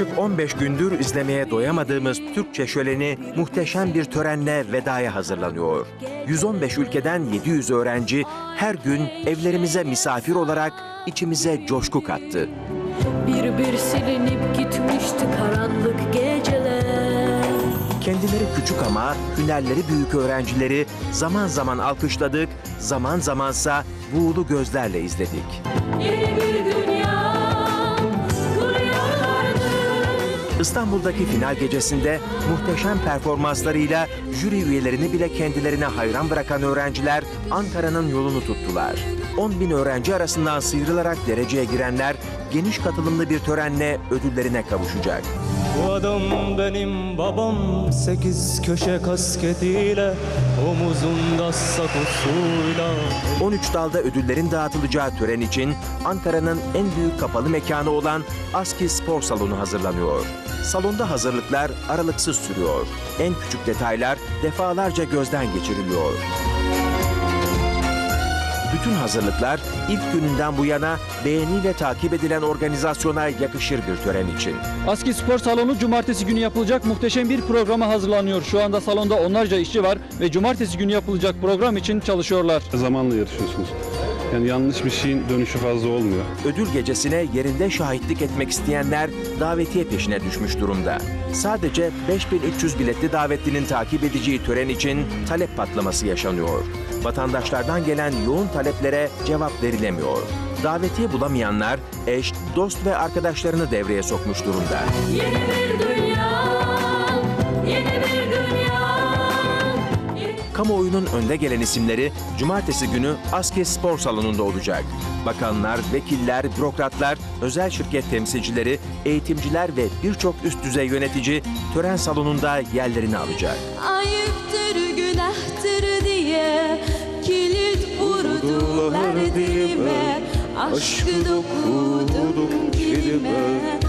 Yaklaşık 15 gündür izlemeye doyamadığımız Türkçe şöleni muhteşem bir törenle vedaya hazırlanıyor. 115 ülkeden 700 öğrenci her gün evlerimize misafir olarak içimize coşku kattı. Bir bir silinip gitmişti karanlık geceler Kendileri küçük ama hünerleri büyük öğrencileri zaman zaman alkışladık, zaman zamansa buğulu gözlerle izledik. Yeni bir dünya İstanbul'daki final gecesinde muhteşem performanslarıyla jüri üyelerini bile kendilerine hayran bırakan öğrenciler Ankara'nın yolunu tuttular. 10 bin öğrenci arasından sıyrılarak dereceye girenler geniş katılımlı bir törenle ödüllerine kavuşacak. Bu adam benim babam Sekiz köşe kasketiyle Omuzunda sakosuyla 13 dalda ödüllerin dağıtılacağı tören için Ankara'nın en büyük kapalı mekanı olan ASKİ Spor Salonu hazırlanıyor. Salonda hazırlıklar aralıksız sürüyor. En küçük detaylar defalarca gözden geçiriliyor. Bütün hazırlıklar ilk gününden bu yana beğeniyle takip edilen organizasyona yakışır bir tören için. Aski Spor Salonu cumartesi günü yapılacak muhteşem bir programa hazırlanıyor. Şu anda salonda onlarca işçi var ve cumartesi günü yapılacak program için çalışıyorlar. zamanla yarışıyorsunuz. Yani yanlış bir şeyin dönüşü fazla olmuyor. Ödül gecesine yerinde şahitlik etmek isteyenler davetiye peşine düşmüş durumda. Sadece 5300 biletli davetlinin takip edeceği tören için talep patlaması yaşanıyor. Vatandaşlardan gelen yoğun taleplere cevap verilemiyor. Davetiye bulamayanlar eş, dost ve arkadaşlarını devreye sokmuş durumda. Yeni bir dünya Yeni Kamuoyunun önde gelen isimleri cumartesi günü Aske Spor Salonu'nda olacak. Bakanlar, vekiller, bürokratlar, özel şirket temsilcileri, eğitimciler ve birçok üst düzey yönetici tören salonunda yerlerini alacak. Ayıptır günahtır diye kilit vurdular dilime Aşkı dokudum kilime